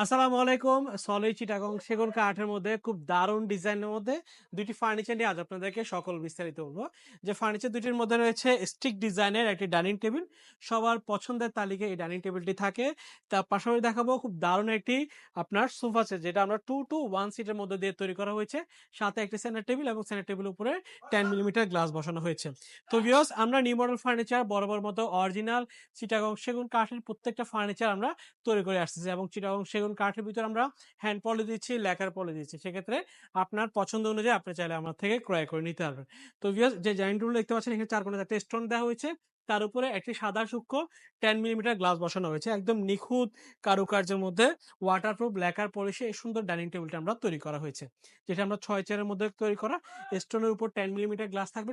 আসসালামু আলাইকুম। সলিড চিটাগং সেগুন কাঠের মধ্যে খুব দারুণ ডিজাইনের মধ্যে দুটি ফার্নিচার নিয়ে আজ আপনাদেরকে সকল বিস্তারিত বলব। যে ফার্নিচার দুটির মধ্যে রয়েছে স্টিক ডিজাইনের একটি ডাইনিং টেবিল। সবার পছন্দের তালিকায় এই ডাইনিং টেবিলটি থাকে। তার পাশাপাশি দেখাবো খুব দারুণ একটি আপনার সোফা সেট, যেটা আমরা টু টু ওয়ান সিটের মধ্যে দিয়ে তৈরি করা হয়েছে। সাথে একটি সেন্টার টেবিল এবং সেন্টার টেবিল উপরে টেন মিলিমিটার গ্লাস বসানো হয়েছে। তো ভিওস আমরা নিউ মডেল ফার্নিচার বড় মতো অরিজিনাল চিটাগং সেগুন কাঠের প্রত্যেকটা ফার্নিচার আমরা তৈরি করে আসতেছি এবং চিটাগং সেগুন কাঠের ভিতরে আমরা হ্যান্ড পলি দিচ্ছি, লেখার পলি দিচ্ছি। সেক্ষেত্রে আপনার পছন্দ অনুযায়ী আপনি চাইলে আমার থেকে ক্রয় করে নিতে পারবেন। তো ভিউয়ার্স যে জয়েন্টগুলো দেখতে পাচ্ছেন, এখানে চার কোনো চারটে স্টোন দেওয়া হয়েছে। তার উপরে একটি সাদা সূক্ষ্ম টেন মিলিমিটার গ্লাস বসানো হয়েছে। একদম নিখুঁত কারুকার্যের মধ্যে ওয়াটারপ্রুফ লেখার পলিশে এই সুন্দর ডাইনিং টেবিলটা আমরা তৈরি করা হয়েছে। যেটা আমরা ছয় চেয়ারের মধ্যে তৈরি করা। স্টোনের উপর টেন মিলিমিটার গ্লাস থাকবে।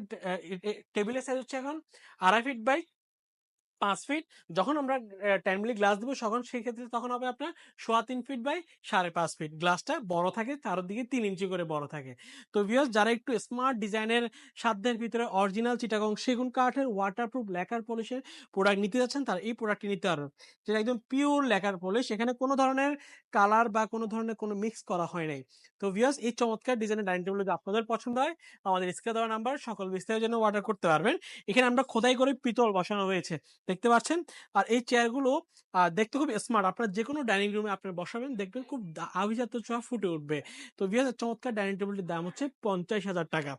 টেবিলের সাইজ হচ্ছে এখন আড়াই ফিট বাই পাঁচ ফিট। যখন আমরা টেন মিলি গ্লাস দেবো তখন সেই ক্ষেত্রে তখন হবে আপনার সোয়া তিন ফিট বাই সাড়ে পাঁচ ফিট। গ্লাসটা বড় থাকে, চারদিকে তিন ইঞ্চি করে বড় থাকে। তো ভিউয়ার্স যারা একটু স্মার্ট ডিজাইনের সাধ্যের ভিতরে অরিজিনাল চিটাগং সেগুন কাঠের ওয়াটারপ্রুফ লেকার পলিশের প্রোডাক্ট নিতে যাচ্ছেন, তারা এই প্রোডাক্টটি নিতে পারবেন। যেটা একদম পিওর লেকার পলিশ এখানে কোনো ধরনের কালার বা কোনো ধরনের কোনো মিক্স করা হয় নাই। তো ভিউয়ার্স এই চমৎকার ডিজাইনের ডাইনিং টেবিল যদি আপনাদের পছন্দ হয়, আমাদের স্ক্রিনে দেওয়া নাম্বার সকল বিস্তারের জন্য অর্ডার করতে পারবেন। এখানে আমরা খোদাই করে পিতল বসানো হয়েছে। দেখতে পাচ্ছেন? আর এই চেয়ারগুলো দেখতে খুব স্মার্ট আপনার যে কোনো ডাইনিং রুমে আপনি বসাবেন, দেখবেন খুব আভিজাত্য ছোঁয়া ফুটে উঠবে। তো বিয়ার চমৎকার ডাইনিং টেবিলটির দাম হচ্ছে পঞ্চাশ হাজার টাকা।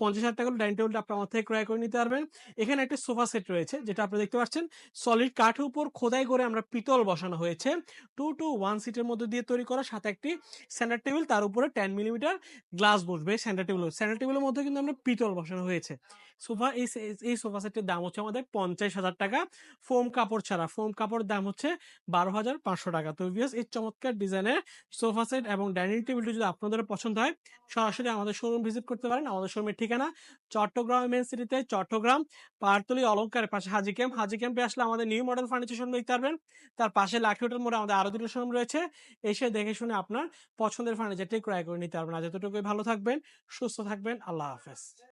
পঞ্চাশ হাজার টাকা ডাইনিং টেবিলটা আপনি আমার থেকে ক্রয় করে নিতে পারবেন। এখানে একটা সোফা সেট রয়েছে, যেটা আপনি দেখতে পাচ্ছেন। সলিড কাঠের উপর খোদাই করে আমরা পিতল বসানো হয়েছে। টু টু ওয়ান সিটের মধ্যে দিয়ে তৈরি করা সাথে একটি সেন্টার টেবিল তার উপরে টেন মিলিমিটার গ্লাস বসবে সেন্টার টেবিল সেন্টার টেবিলের মধ্যে কিন্তু আমরা পিতল বসানো হয়েছে। সোফা এই সোফা সেটের দাম হচ্ছে আমাদের পঞ্চাশ হাজার টাকা। ফোম কাপড় ছাড়া। ফোম কাপড়ের দাম হচ্ছে বারো হাজার পাঁচশো টাকা। তো ভিউয়ার্স এই চমৎকার ডিজাইনের সোফা সেট এবং ডাইনিং টেবিলটি যদি আপনাদের পছন্দ হয়, সরাসরি আমাদের শোরুম ভিজিট করতে পারেন। আমাদের শোরুমের ঠিকানা চট্টগ্রাম মেন সিটিতে চট্টগ্রাম, পাহাড়তলি অলঙ্কারের পাশে হাজি ক্যাম্প হাজি ক্যাম্পে আসলে আমাদের নিউ মডেল ফার্নিচার শোরুম দেখতে পারবেন। তার পাশে লাখি হোটেল মোড়ে আমাদের আরও দুটো শোরুম রয়েছে। এসে দেখে শুনে আপনার পছন্দের ফার্নিচারটি ক্রয় করে নিতে পারবেন। আজ এতটুকুই। ভালো থাকবেন, সুস্থ থাকবেন। আল্লাহ হাফেজ।